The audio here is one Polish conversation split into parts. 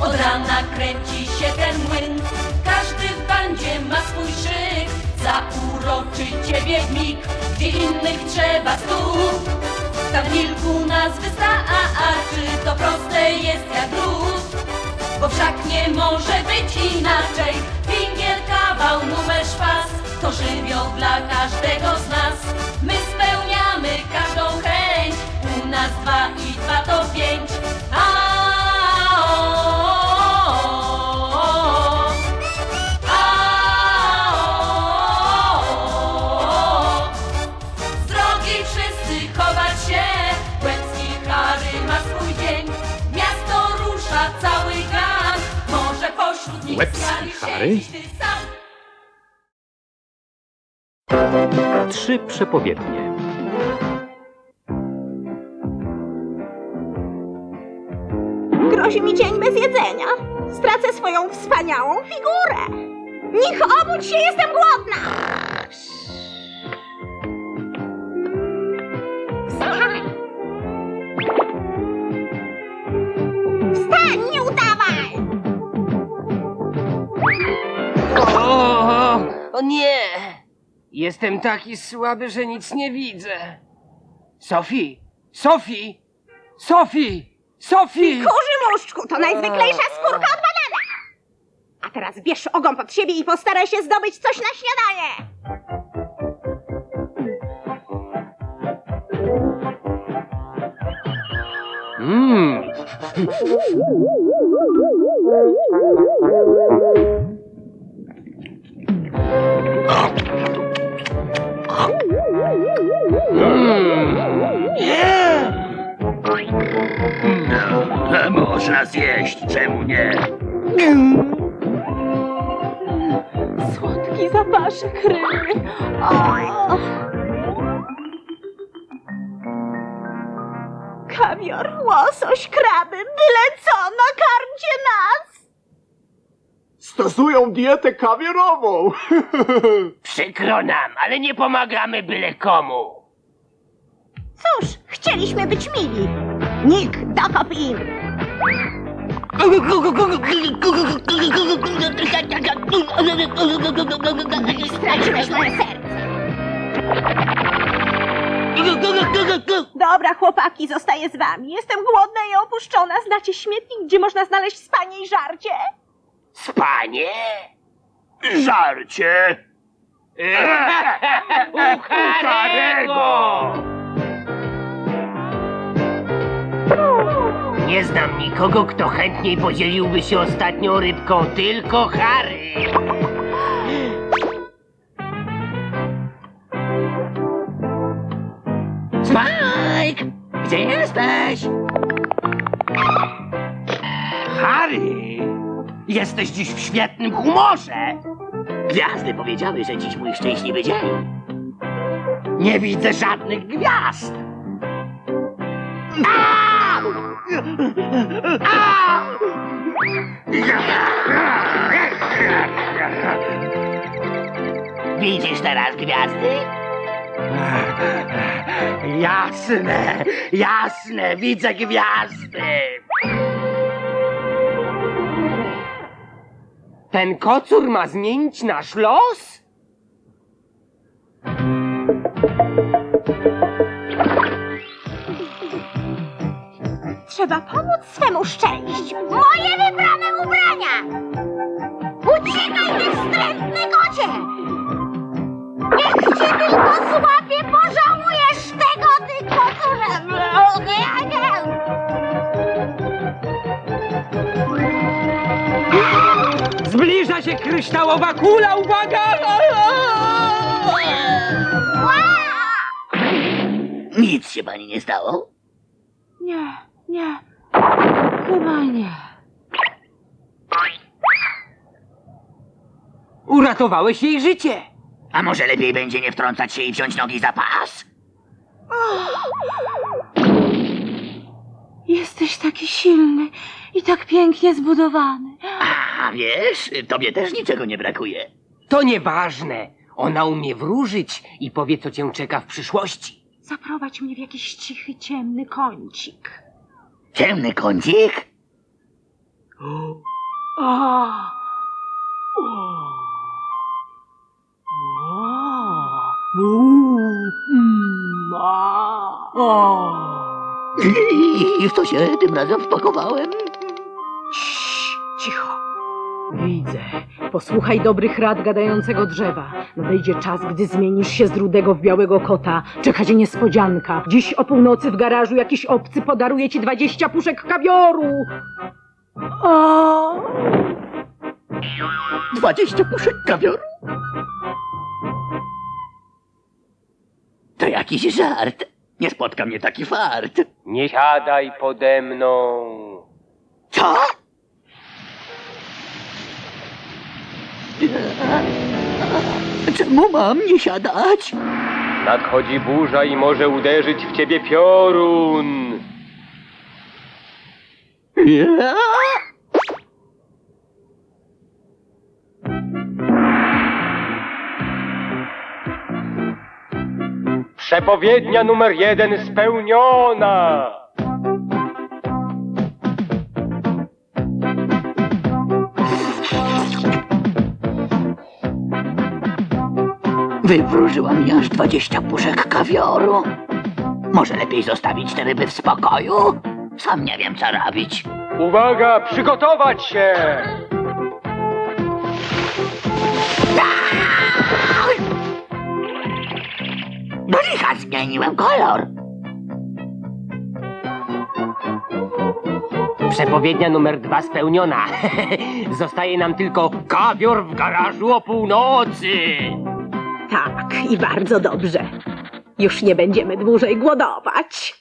od rana kręci się ten młyn. Każdy w bandzie ma swój szyk, zauroczy ciebie w mig, gdzie innych trzeba stóp. Tam wilku nas wystarczy, to proste jest jak lód. Bo wszak nie może być inaczej, Pingiel, kawał, numer szpas, to żywioł dla każdego z nas. My spełniamy każdą chęć, u nas dwa i dwa to pięć. Łebski Harry? Trzy przepowiednie. Grozi mi dzień bez jedzenia. Stracę swoją wspaniałą figurę. Nich obudź się, jestem głodna! O, nie! Jestem taki słaby, że nic nie widzę. Sofii! Sofii! Sofii! Sofii! Kurzy muszczku, to najzwyklejsza skórka od banana! A teraz bierz ogon pod siebie i postaraj się zdobyć coś na śniadanie! Mm. No, można zjeść, czemu nie? Słodki zapaszek ryby. O! Kawior, łosoś, kraby, byle co, nakarmcie nas! Stosują dietę kawiorową. Przykro nam, ale nie pomagamy byle komu. Cóż, chcieliśmy być mili. Nick, dokop im. Straciłeś moje serce. Dobra, chłopaki, zostaję z wami. Jestem głodna i opuszczona. Znacie śmietnik, gdzie można znaleźć spanie i żarcie? Spanie? Żarcie! U Nie znam nikogo, kto chętniej podzieliłby się ostatnią rybką, tylko Harry. Spike! Gdzie jesteś? Harry! Jesteś dziś w świetnym humorze! Gwiazdy powiedziały, że dziś mój szczęśliwy dzień. Nie widzę żadnych gwiazd! Widzisz teraz gwiazdy? Jasne, jasne, widzę gwiazdy! Ten kocur ma zmienić nasz los? Trzeba pomóc swemu szczęściu. Moje wybrane ubrania! Uciekaj, ty wstrętny kocie! Niech cię tylko złapie, pożałujesz tego, ty koturze! Zbliża się kryształowa kula, uwaga! Nic się pani nie stało? Nie, nie, chyba nie. Uratowałeś jej życie! A może lepiej będzie nie wtrącać się i wziąć nogi za pas? Jesteś taki silny i tak pięknie zbudowany. A wiesz, tobie też niczego nie brakuje. To nieważne. Ona umie wróżyć i powie, co cię czeka w przyszłości. Zaprowadź mnie w jakiś cichy, ciemny kącik. Ciemny kącik? O! I w to się tym razem wpakowałem. Cicho. Widzę. Posłuchaj dobrych rad gadającego drzewa. Nadejdzie czas, gdy zmienisz się z rudego w białego kota. Czeka cię niespodzianka. Dziś o północy w garażu jakiś obcy podaruje ci dwadzieścia puszek kawioru. O! Dwadzieścia puszek kawioru? To jakiś żart. Nie spotka mnie taki fart. Nie siadaj pode mną. Co? Czemu mam nie siadać? Nadchodzi burza i może uderzyć w ciebie piorun. Ja? Przepowiednia numer jeden spełniona. Wywróżyła mi aż dwadzieścia puszek kawioru. Może lepiej zostawić te ryby w spokoju? Sam nie wiem, co robić. Uwaga, przygotować się! Do licha zmieniłem kolor. Przepowiednia numer dwa spełniona. Zostaje nam tylko kawior w garażu o północy. Tak, i bardzo dobrze. Już nie będziemy dłużej głodować.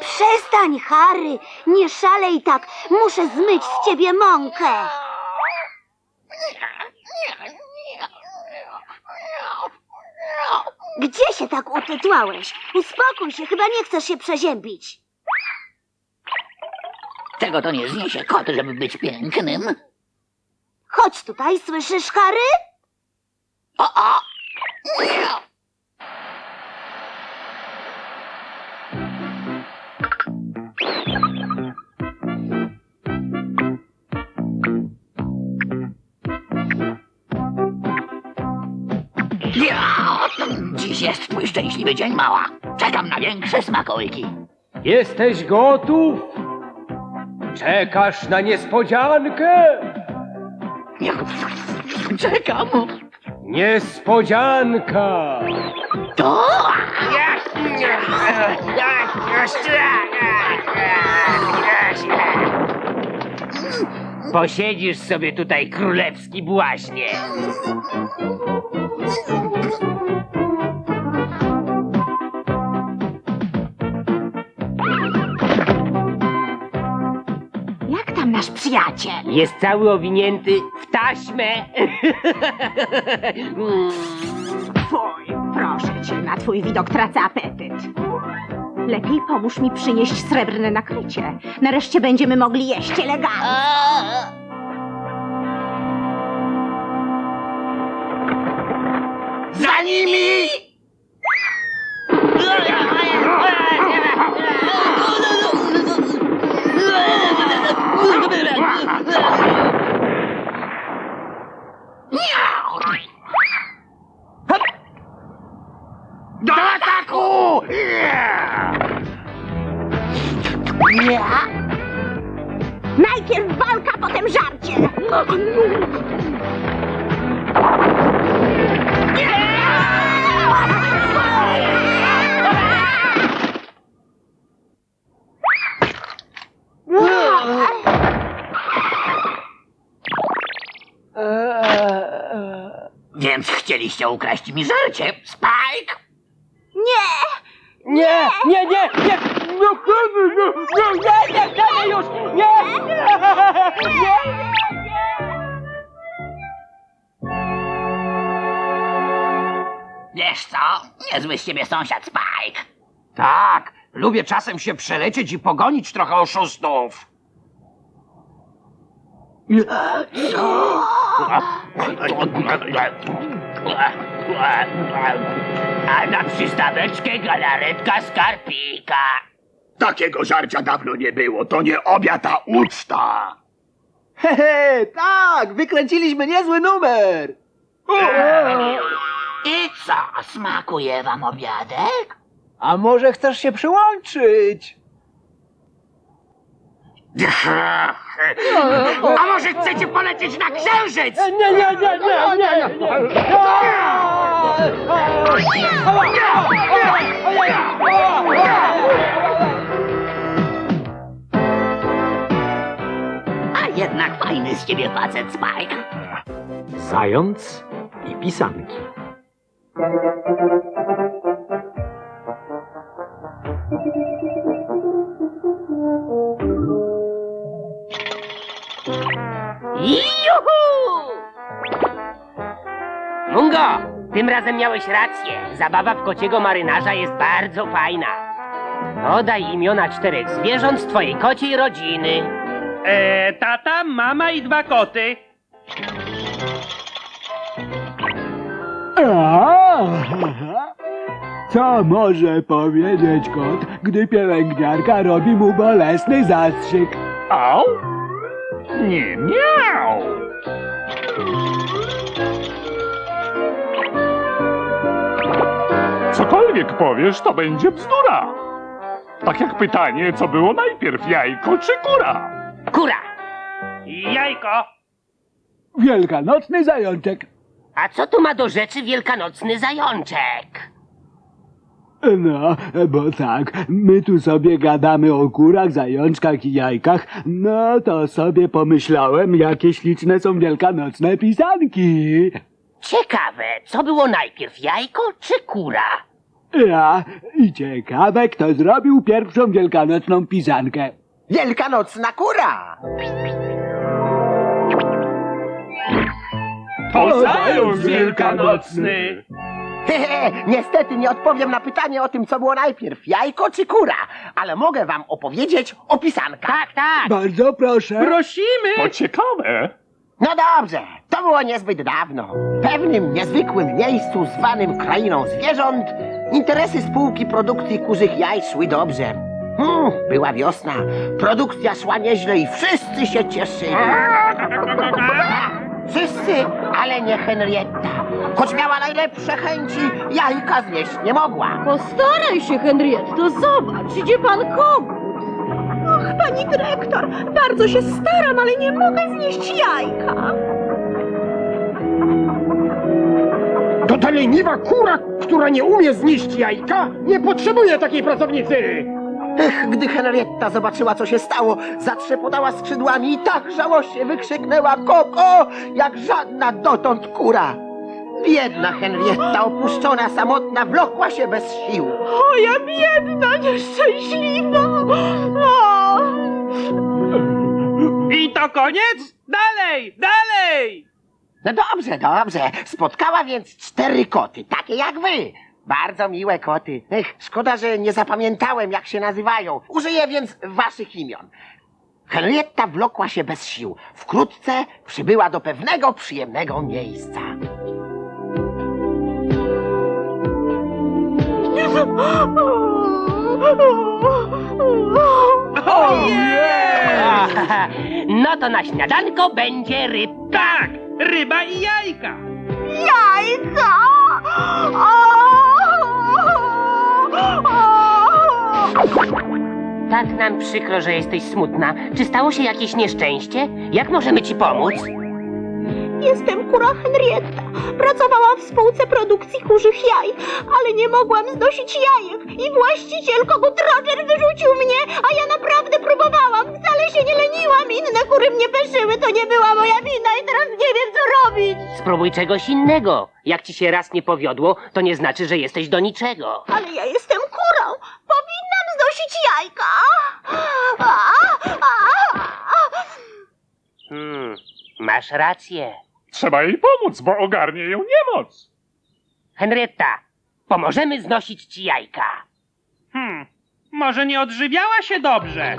Przestań, Harry! Nie szalej tak! Muszę zmyć z ciebie mąkę! Gdzie się tak utytłałeś? Uspokój się, chyba nie chcesz się przeziębić. Czego to nie zniesie kot, żeby być pięknym? Chodź tutaj, słyszysz, Harry? O, o! Ja! Dziś jest twój szczęśliwy dzień, mała. Czekam na większe smakołyki. Jesteś gotów? Czekasz na niespodziankę? Czekam. Niespodzianka! To? Posiedzisz sobie tutaj, królewski błaśnie. Przyjaciel? Jest cały owinięty w taśmę. Fuj, proszę cię, na twój widok tracę apetyt. Lepiej pomóż mi przynieść srebrne nakrycie. Nareszcie będziemy mogli jeść elegancko. Za nimi! Więc chcieliście ukraść mi żarcie, Spike? Nie! Nie, nie, nie, nie! No, nie, nie, nie, nie, nie, już! Nie, nie, nie! Wiesz co? Niezły z ciebie sąsiad Spike. Tak, lubię czasem się przelecieć i pogonić trochę oszustów. A na przystaweczkę galaretka skarpika. Takiego żarcia dawno nie było. To nie obiad, a uczta. Hehe, tak, wykręciliśmy niezły numer. I co, smakuje wam obiadek? A może chcesz się przyłączyć? A może chcecie polecieć na księżyc? Nie, nie, nie, nie, nie, nie. A jednak fajny z ciebie facet Spike. Zając i pisanki. Tym razem miałeś rację. Zabawa w kociego marynarza jest bardzo fajna. Podaj imiona czterech zwierząt z twojej kociej rodziny. E, tata, mama i dwa koty. Co może powiedzieć kot, gdy pielęgniarka robi mu bolesny zastrzyk? Au? Nie miał. Cokolwiek powiesz, to będzie bzdura. Tak jak pytanie, co było najpierw, jajko czy kura? Kura! Jajko. Wielkanocny zajączek. A co tu ma do rzeczy wielkanocny zajączek? No, bo tak, my tu sobie gadamy o kurach, zajączkach i jajkach, no to sobie pomyślałem, jakie śliczne są wielkanocne pisanki. Ciekawe, co było najpierw, jajko czy kura? Ja, i ciekawe, kto zrobił pierwszą wielkanocną pisankę. Wielkanocna kura! To zając wielkanocny. Hehe, niestety nie odpowiem na pytanie o tym, co było najpierw, jajko czy kura, ale mogę wam opowiedzieć o pisankach. Tak, tak. Bardzo proszę. Prosimy. To ciekawe. No dobrze, to było niezbyt dawno. W pewnym niezwykłym miejscu zwanym krainą zwierząt interesy spółki produkcji kurzych jaj szły dobrze. Hmm, była wiosna, produkcja szła nieźle i wszyscy się cieszyli. Wszyscy, ale nie Henrietta. Choć miała najlepsze chęci, jajka znieść nie mogła. Postaraj się, Henrietto, zobacz, idzie pan kogut. Och, pani dyrektor, bardzo się staram, ale nie mogę znieść jajka. To ta leniwa kura, która nie umie znieść jajka, nie potrzebuje takiej pracownicy! Ech, gdy Henrietta zobaczyła, co się stało, zatrzepotała skrzydłami i tak żałośnie wykrzyknęła koko, jak żadna dotąd kura. Biedna Henrietta, opuszczona, samotna, wlokła się bez sił. O, ja biedna, nieszczęśliwa. O. I to koniec? Dalej, dalej. No dobrze, dobrze. Spotkała więc cztery koty, takie jak wy. Bardzo miłe koty. Ech, szkoda, że nie zapamiętałem, jak się nazywają. Użyję więc waszych imion. Henrietta wlokła się bez sił. Wkrótce przybyła do pewnego przyjemnego miejsca. No to na śniadanko będzie ryb. Ryba i jajka. Jajka! Tak nam przykro, że jesteś smutna. Czy stało się jakieś nieszczęście? Jak możemy ci pomóc? Jestem kura Henrietta. Pracowałam w spółce produkcji kurzych jaj, ale nie mogłam znosić jajek i właściciel kogut Roger wyrzucił mnie, a ja naprawdę próbowałam. Wcale się nie leniłam, inne kury mnie peszyły, to nie była moja wina i teraz nie wiem co robić. Spróbuj czegoś innego. Jak ci się raz nie powiodło, to nie znaczy, że jesteś do niczego. Ale ja jestem kurą. Powinnam znosić jajka. A, a, a. Hmm, masz rację. Trzeba jej pomóc, bo ogarnie ją niemoc. Henrietta, Pomożemy znosić ci jajka. Hmm, może nie odżywiała się dobrze.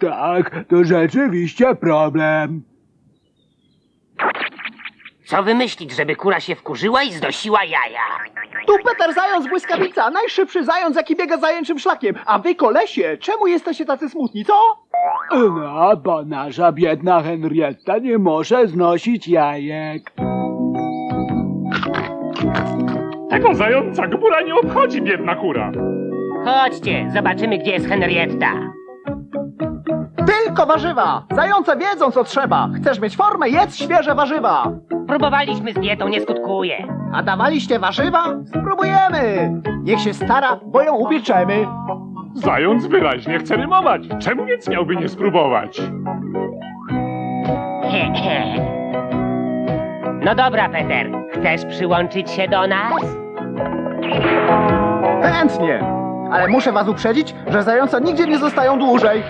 Tak, to rzeczywiście problem. Co wymyślić, żeby kura się wkurzyła i znosiła jaja? Tu Peter Zając Błyskawica, najszybszy zając, jaki biega zajęczym szlakiem. A wy, kolesie, czemu jesteście tacy smutni, co? No, bo nasza biedna Henrietta nie może znosić jajek. Tego zająca gbura nie obchodzi, biedna kura. Chodźcie, zobaczymy, gdzie jest Henrietta. Tylko warzywa! Zające wiedzą, co trzeba. Chcesz mieć formę, jedz świeże warzywa. Próbowaliśmy z dietą, nie skutkuje. A dawaliście warzywa? Spróbujemy. Niech się stara, bo ją upieczemy. Zając wyraźnie chce rymować. Czemu więc miałby nie spróbować? He, he. No dobra, Peter, chcesz przyłączyć się do nas? Chętnie. Ale muszę was uprzedzić, że zające nigdzie nie zostają dłużej.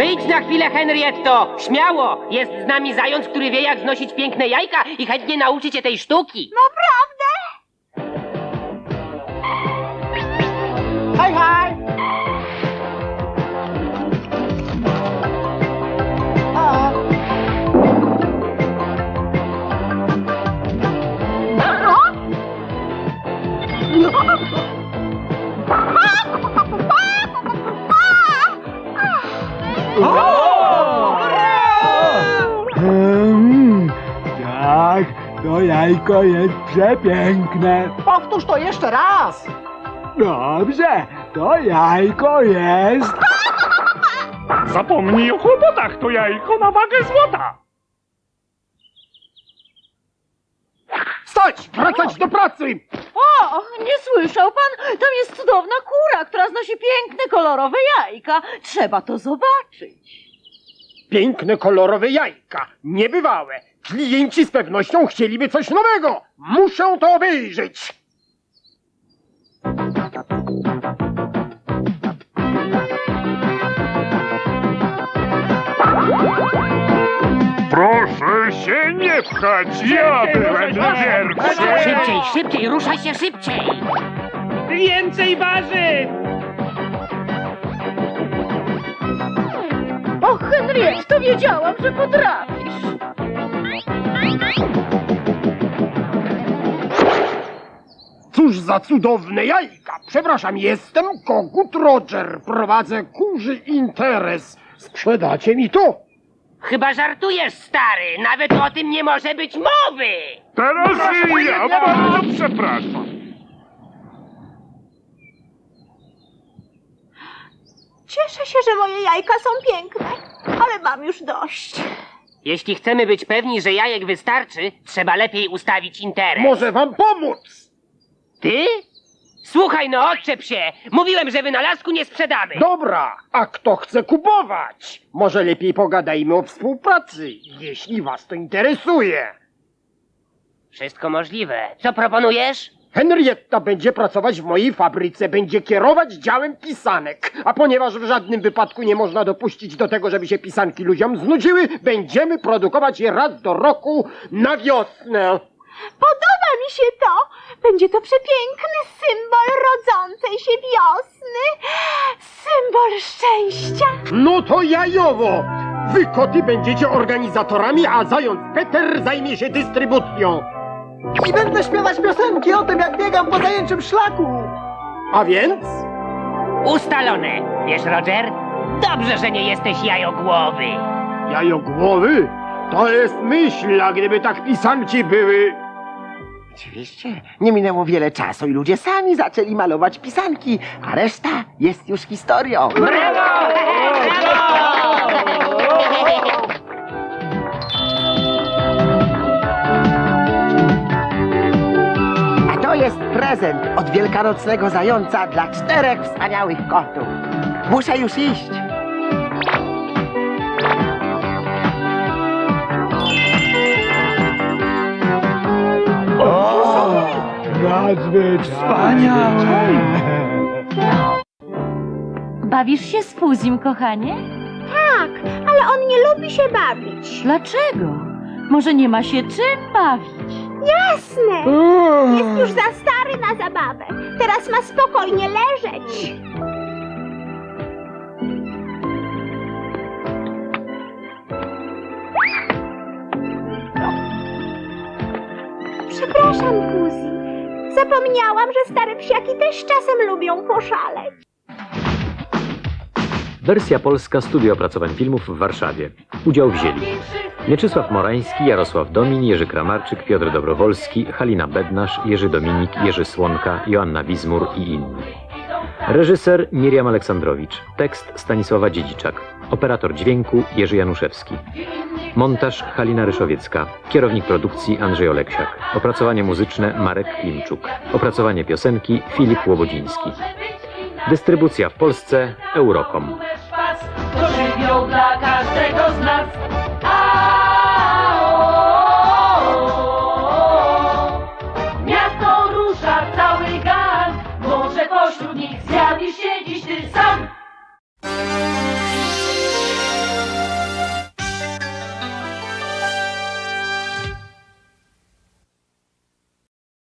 Wyjdź na chwilę, Henrietto! Śmiało! Jest z nami zając, który wie, jak znosić piękne jajka i chętnie nauczy cię tej sztuki. Naprawdę? To jajko jest przepiękne. Powtórz to jeszcze raz! Dobrze, to jajko jest... Zapomnij o kłopotach, to jajko na wagę złota. Stać! Wracać do pracy! O, nie słyszał pan? Tam jest cudowna kura, która znosi piękne, kolorowe jajka. Trzeba to zobaczyć. Piękne, kolorowe jajka. Niebywałe. Klienci z pewnością chcieliby coś nowego. Muszę to obejrzeć. Proszę się nie pchać, ja byłem pierwszy. Szybciej, szybciej, ruszaj się szybciej! Więcej warzyw! O, Henrietto, wiedziałam, że potrafisz. Cóż za cudowne jajka! Przepraszam, jestem Kogut Roger. Prowadzę kurzy interes. Sprzedacie mi to? Chyba żartujesz, stary! Nawet o tym nie może być mowy! Teraz i ja bardzo przepraszam. Cieszę się, że moje jajka są piękne, ale mam już dość. Jeśli chcemy być pewni, że jajek wystarczy, trzeba lepiej ustawić interes. Może wam pomóc? Ty? Słuchaj, no odczep się! Mówiłem, że wynalazku nie sprzedamy! Dobra, a kto chce kupować? Może lepiej pogadajmy o współpracy, jeśli was to interesuje. Wszystko możliwe. Co proponujesz? Henrietta będzie pracować w mojej fabryce, będzie kierować działem pisanek. A ponieważ w żadnym wypadku nie można dopuścić do tego, żeby się pisanki ludziom znudziły, będziemy produkować je raz do roku na wiosnę. Podoba mi się to. Będzie to przepiękny symbol rodzącej się wiosny. Symbol szczęścia. No to jajowo! Wy koty będziecie organizatorami, a zając Peter zajmie się dystrybucją. I będę śpiewać piosenki o tym, jak biegam po zajęczym szlaku. A więc? Ustalone. Wiesz, Roger? Dobrze, że nie jesteś jajogłowy. Jajogłowy? To jest myśl, a gdyby tak pisanki były... Oczywiście, nie minęło wiele czasu i ludzie sami zaczęli malować pisanki, a reszta jest już historią. A prezent od wielkanocnego zająca dla czterech wspaniałych kotów. Muszę już iść. Bawisz się z Fuzim, kochanie? Tak, ale on nie lubi się bawić. Dlaczego? Może nie ma się czym bawić? Jasne! Jest już za stary na zabawę. Teraz ma spokojnie leżeć. Przepraszam, Kuzi. Zapomniałam, że stare psiaki też czasem lubią poszaleć. Wersja polska Studio Opracowań Filmów w Warszawie. Udział wzięli Mieczysław Morański, Jarosław Domin, Jerzy Kramarczyk, Piotr Dobrowolski, Halina Bednarz, Jerzy Dominik, Jerzy Słonka, Joanna Wizmur i inni. Reżyser Miriam Aleksandrowicz. Tekst Stanisława Dziedziczak. Operator dźwięku Jerzy Januszewski. Montaż Halina Ryszowiecka. Kierownik produkcji Andrzej Oleksiak. Opracowanie muzyczne Marek Klimczuk. Opracowanie piosenki Filip Łobodziński. Dystrybucja w Polsce Eurocom. To żywioł dla każdego z nas.